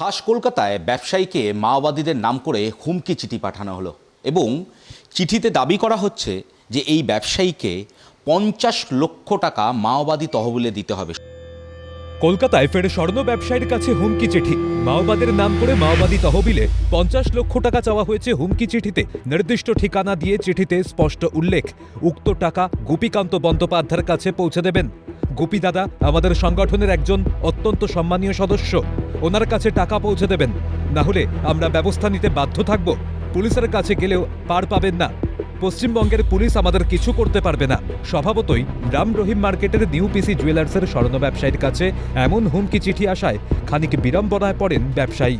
খাস কলকাতায় ব্যবসায়ীকে মাওবাদীদের নাম করে হুমকি চিঠি পাঠানো হলো এবং চিঠিতে দাবি করা হচ্ছে যে এই ব্যবসায়ীকে পঞ্চাশ লক্ষ টাকা মাওবাদী তহবিলে দিতে হবে। কলকাতায় ফের স্বর্ণ ব্যবসায়ীর কাছে হুমকি চিঠি। মাওবাদের নাম করে মাওবাদী তহবিলে পঞ্চাশ লক্ষ টাকা চাওয়া হয়েছে হুমকি চিঠিতে। নির্দিষ্ট ঠিকানা দিয়ে চিঠিতে স্পষ্ট উল্লেখ। উক্ত টাকা গোপীকান্ত বন্দ্যোপাধ্যায়ের কাছে পৌঁছে দেবেন। গোপী দাদা আমাদের সংগঠনের একজন অত্যন্ত সম্মানীয় সদস্য। ওনার কাছে টাকা পৌঁছে দেবেন। না হলে আমরা ব্যবস্থা নিতে বাধ্য থাকব। পুলিশের কাছে গেলেও পার পাবেন না। পশ্চিমবঙ্গের পুলিশ আমাদের কিছু করতে পারবে না। স্বভাবতই রাম রহিম মার্কেটের নিউ পিসি জুয়েলার্সের স্বর্ণ ব্যবসায়ীর কাছে এমন হুমকি চিঠি আসায় খানিক বিড়ম্বনায় পড়েন ব্যবসায়ী।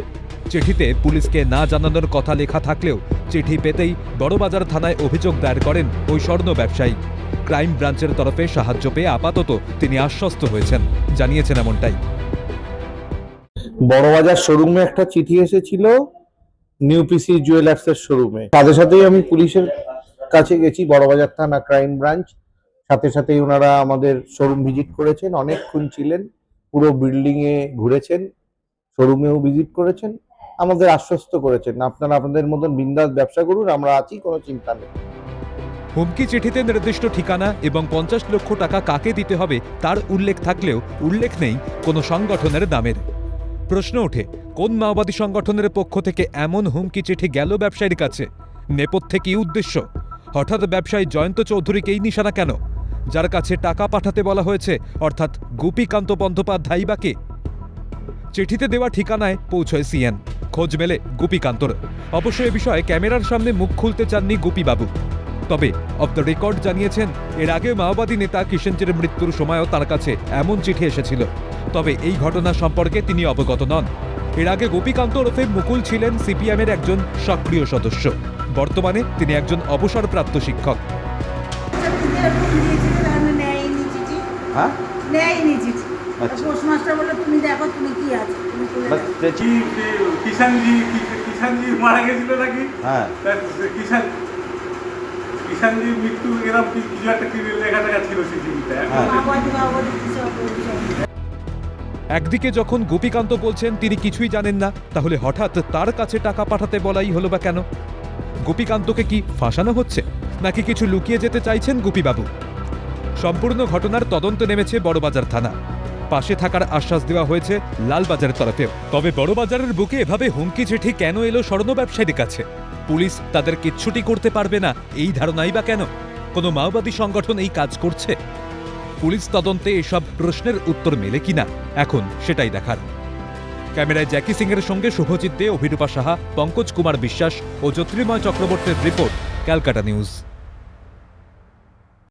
চিঠিতে পুলিশকে না জানানোর কথা লেখা থাকলেও চিঠি পেতেই বড়বাজার থানায় অভিযোগ দায়ের করেন ওই স্বর্ণ ব্যবসায়ী। ক্রাইম ব্রাঞ্চের তরফে সাহায্য পেয়ে আপাতত তিনি আশ্বস্ত হয়েছেন। জানিয়েছেন এমনটাই। বড়বাজার শোরুমে একটা চিঠি এসেছিল, নিউ পিসি জুয়েলার্স এর শোরুমে। সাথে সাথেই আমি পুলিশের কাছে গেছি, বড়বাজার থানা ক্রাইম ব্রাঞ্চ। সাথে সাথেই ওনারা আমাদের শোরুম ভিজিট করেছেন, অনেকক্ষণ ছিলেন, পুরো বিল্ডিং এ ঘুরেছেন, শোরুমেও ভিজিট করেছেন, আমাদের আশ্বস্ত করেছেন। আপনারা আপনাদের মতন বিন্দাস ব্যবসা করুন, আমরা আছি, কোনো চিন্তা নেই। হুমকি চিঠিতে নির্দিষ্ট ঠিকানা এবং পঞ্চাশ লক্ষ টাকা কাকে দিতে হবে তার উল্লেখ থাকলেও উল্লেখ নেই কোনো সংগঠনের দামের প্রশ্ন ওঠে, কোন মাওবাদী সংগঠনের পক্ষ থেকে এমন হুমকি চিঠি গেল ব্যবসায়ীর কাছে? নেপথ্যে কি উদ্দেশ্য? হঠাৎ ব্যবসায়ী জয়ন্ত চৌধুরীকেই নিশানা কেন? যার কাছে টাকা পাঠাতে বলা হয়েছে, অর্থাৎ গোপীকান্ত বন্দ্যোপাধ্যায় বা কে? চিঠিতে দেওয়া ঠিকানায় পৌঁছয় সিএন। খোঁজ মেলে গোপীকান্তর। অবশ্য এ বিষয়ে ক্যামেরার সামনে মুখ খুলতে চাননি গোপীবাবু। তবে অফ দ্য রেকর্ড জানিয়েছেন এর আগে মাওবাদী নেতা কিষেনজির মৃত্যুর সময়ও তার কাছে এমন চিঠি এসেছিল। তবে এই ঘটনা সম্পর্কে তিনি অবগত নন। এর আগে গোপীকান্ত ওরফে মুকুল ছিলেন সিপিএমের একজন সক্রিয় সদস্য। বর্তমানে তিনি একজন অবসরপ্রাপ্ত শিক্ষক। হ্যাঁ? নেয়নি চিঠি। আচ্ছা। পোস্টমাস্টার বলল তুমি দেখো তুমি কি আছে? তুমি চলে যাও। কি কিষানজি কিষানজি মারা গেছিল নাকি? হ্যাঁ। তা কিষান মৃত্যু কি- কিছু একটা লেখা লেখা ছিল সিসিটিভিতে হ্যাঁ। একদিকে যখন গোপীকান্ত বলছেন তিনি কিছুই জানেন না তাহলে হঠাৎ তার কাছে টাকা পাঠাতে বলাই হলো বা কেন? গোপীকান্তকে কি ফাঁসানো হচ্ছে? নাকি কিছু লুকিয়ে যেতে চাইছেন গোপীবাবু? সম্পূর্ণ ঘটনার তদন্ত নেমেছে বড়বাজার থানা। পাশে থাকার আশ্বাস দেওয়া হয়েছে লালবাজারের তরফেও তবে বড়বাজারের বুকে এভাবে হুমকি চিঠি কেন এলো স্বর্ণ ব্যবসায়ীর কাছে? পুলিশ তাদের কিচ্ছুটি করতে পারবে না, এই ধারণাই বা কেন? কোনো মাওবাদী সংগঠন এই কাজ করছে? পুলিশ তদন্তে এসব প্রশ্নের উত্তর মেলে কিনা? এখন সেটাই দেখার। ক্যামেরায় জ্যাকি সিং এর সঙ্গে শুভজিৎ দে, অভিরূপা সাহা, পঙ্কজ কুমার বিশ্বাস ও জ্যোতির্ময় চক্রবর্তীর রিপোর্ট, ক্যালকাটা নিউজ।